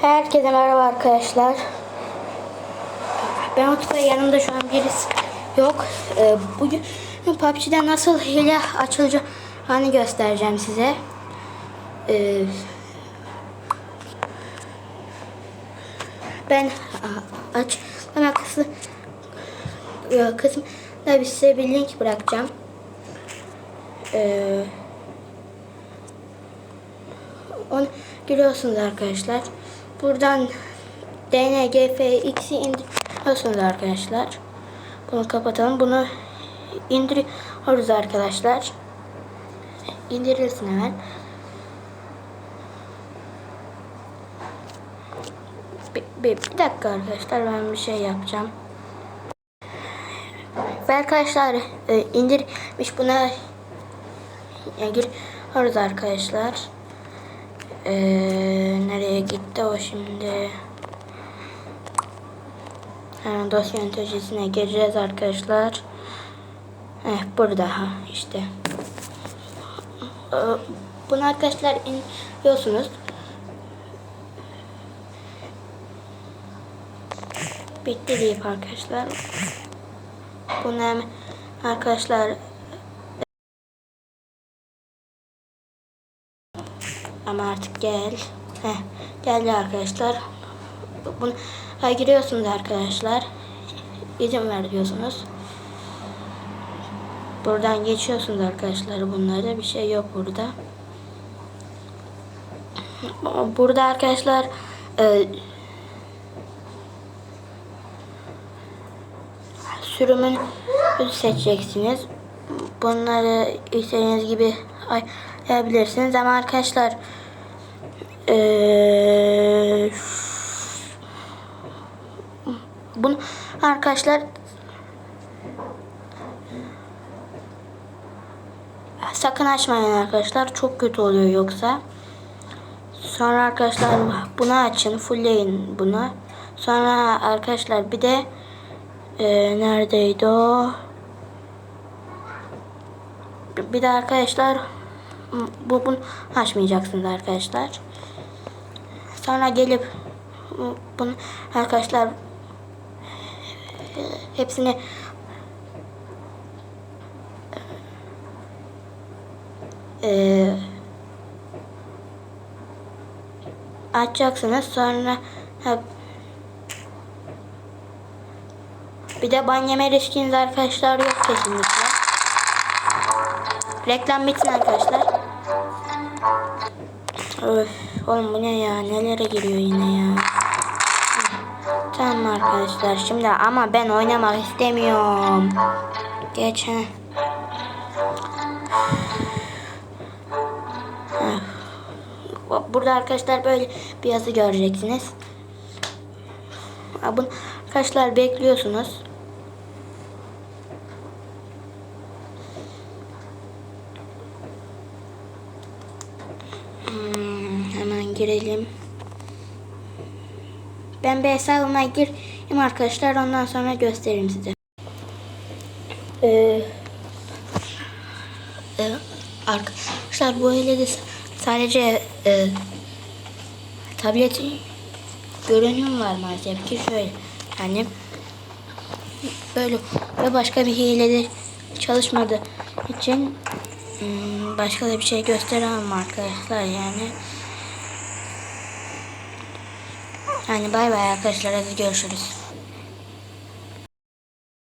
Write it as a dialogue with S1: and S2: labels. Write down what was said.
S1: Herkese merhaba arkadaşlar. Ben Utku yanımda şu an birisi yok. Ee, bugün PUBG'de nasıl hile açılacağını göstereceğim size. Ee, ben açıklama kısmı e, kısmında size bir link bırakacağım. Ee, onu görüyorsunuz arkadaşlar. Buradan DNGFX'i indiriyorsunuz arkadaşlar. Bunu kapatalım. Bunu indiriyoruz arkadaşlar. İndirilsin hemen. Bir, bir, bir dakika arkadaşlar ben bir şey yapacağım. Ve arkadaşlar e, indirmiş buna ya, giriyoruz arkadaşlar. Ee, nereye gitti o şimdi? Hemen dosya yöneticisine gireceğiz arkadaşlar. Eh burada ha işte. Ee, Bunu arkadaşlar indiriyorsunuz. Bitti deyip arkadaşlar. Bunu hemen arkadaşlar Ama artık gel. Heh, geldi arkadaşlar. Bunu ha, giriyorsunuz arkadaşlar. İzin ver diyorsunuz. Buradan geçiyorsunuz arkadaşlar bunları. Bir şey yok burada. Burada arkadaşlar e, sürümün seçeceksiniz. Bunları istediğiniz gibi ayarlayabilirsiniz ama arkadaşlar eee bunu arkadaşlar sakın açmayın arkadaşlar çok kötü oluyor yoksa. Sonra arkadaşlar bunu açın fullleyin bunu. Sonra arkadaşlar bir de eee neredeydi o? Bir de arkadaşlar bu bunu açmayacaksınız arkadaşlar. Sonra gelip bunu arkadaşlar hepsini e, açacaksınız. Sonra bir de ban yeme riskiniz arkadaşlar yok kesinlikle. Reklam bitsin arkadaşlar. Öf, oğlum bu ne ya? Nelere giriyor yine ya? Tamam arkadaşlar şimdi ama ben oynamak istemiyorum. Geç he. Burada arkadaşlar böyle bir yazı göreceksiniz. Bunu arkadaşlar bekliyorsunuz. Hmm, hemen girelim. Ben bir hesabıma gireyim arkadaşlar. Ondan sonra göstereyim size. Ee, e, arkadaşlar bu ile de sadece e, tablet görünüm var maalesef ki şöyle yani böyle ve başka bir hilede çalışmadığı için Hmm, başka da bir şey gösteremem arkadaşlar yani. Yani bay bay arkadaşlar hadi görüşürüz.